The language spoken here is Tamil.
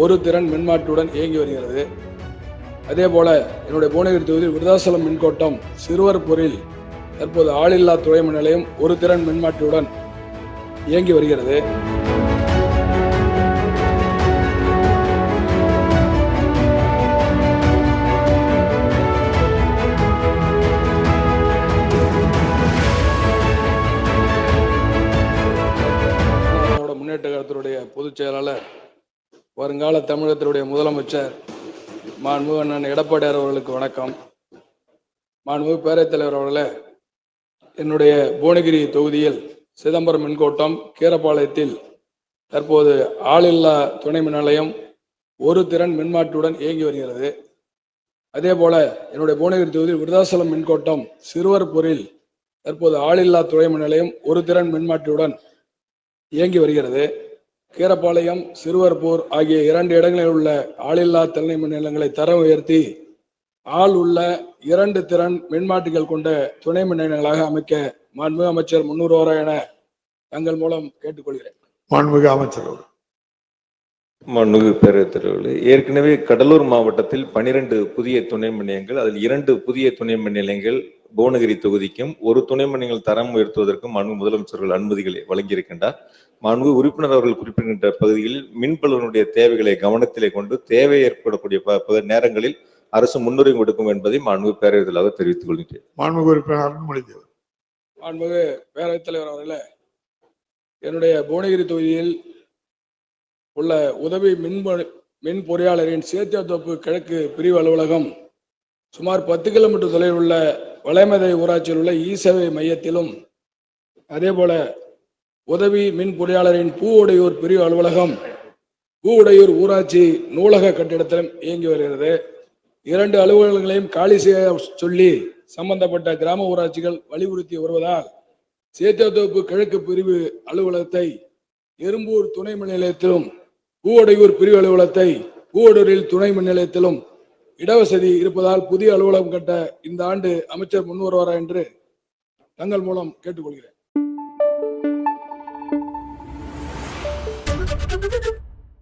ஒரு திறன் மின்மாட்டுடன் இயங்கி வருகிறது. அதே போல என்னுடைய புவனகிரி தொகுதியில் விருதாசலம் மின்கோட்டம் சிறுவர்பூரில் தற்போது ஆளில்லா துறை மின் நிலையம் ஒரு திறன் மின்மாட்டுடன் இயங்கி வருகிறது. முன்னேற்ற கழகத்தினுடைய பொதுச் செயலாளர் வருங்கால தமிழகத்தினுடைய முதலமைச்சர் மாண்புமிகு அண்ணன் எடப்பாடியார் அவர்களுக்கு வணக்கம். மாண்புமிகு பேரவைத்தலைவர் அவர்களே என்னுடைய புவனகிரி தொகுதியில் சிதம்பரம் மின்கோட்டம் கீரப்பாளையத்தில் தற்போது ஆளில்லா துணை மின் நிலையம் ஒரு திறன் மின்மாட்டுடன் இயங்கி வருகிறது. அதே போல என்னுடைய புவனகிரி தொகுதியில் விருதாசலம் மின்கோட்டம் சிறுவர்பூரில் தற்போது ஆளில்லா துணை மின் நிலையம் ஒரு திறன் மின்மாற்றியுடன் இயங்கி வருகிறது. கீரப்பாளையம் சிறுவர்பூர் ஆகிய இரண்டு இடங்களில் உள்ள ஆளில்லா திறனை மின் நிலையங்களை தரம் உயர்த்தி ஆள் உள்ள இரண்டு திறன் மின்மாற்றிகள் கொண்ட துணை மின் நிலையங்களாக அமைக்க மாண்புமிகு அமைச்சர் முன்னூறு என தங்கள் மூலம் கேட்டுக்கொள்கிறேன் மாண்புமிகு அமைச்சர் அவர்கள். மாண்புமிகு பேரவைத் தலைவர்களே ஏற்கனவே கடலூர் மாவட்டத்தில் பனிரெண்டு புதிய துணை மின் நிலையங்கள் அதில் இரண்டு புதிய துணை மின் நிலையங்கள் புவனகிரி தொகுதிக்கும் ஒரு துணை நிலையங்கள் தரம் உயர்த்துவதற்கும் மாண்பு முதலமைச்சர்கள் அனுமதிகளை வழங்கியிருக்கின்றார். மாண்பு உறுப்பினர் அவர்கள் குறிப்பிடுகின்ற பகுதிகளில் மின்பலனுடைய தேவைகளை கவனத்திலே கொண்டு தேவை ஏற்படக்கூடிய நேரங்களில் அரசு முன்னுரிமை கொடுக்கும் என்பதை மாண்பு பேரவைத் தலைவர் தெரிவித்துக் கொள்கிறேன் மாண்புமிகு உறுப்பினர் தேவர். மாண்புமிகு பேரவைத் தலைவர் அவர்களே என்னுடைய புவனகிரி தொகுதியில் உள்ள உதவி மின் மின் பொறியாளரின் சேத்தியாத்தோப்பு கிழக்கு பிரிவு அலுவலகம் சுமார் பத்து கிலோமீட்டர் தொலைவில் உள்ள வளைமதை ஊராட்சியில் உள்ள இ சேவை மையத்திலும் அதே போல உதவி மின் பொறியாளரின் பூவுடையூர் பிரிவு அலுவலகம் பூவுடையூர் ஊராட்சி நூலக கட்டிடத்திலும் இயங்கி வருகிறது. இரண்டு அலுவலகங்களையும் காலி செய்ய சொல்லி சம்பந்தப்பட்ட கிராம ஊராட்சிகள் வலியுறுத்தி வருவதால் சேத்தோப்பு கிழக்கு பிரிவு அலுவலகத்தை எறும்பூர் துணை மின் நிலையத்திலும் பூவடையூர் பிரிவு அலுவலகத்தை பூவடூரில் துணை மின் நிலையத்திலும் இடவசதி இருப்பதால் புதிய அலுவலகம் கட்ட இந்த ஆண்டு அமைச்சர் முன்வருவாரா என்று தங்கள் மூலம் கேட்டுக்கொள்கிறேன்.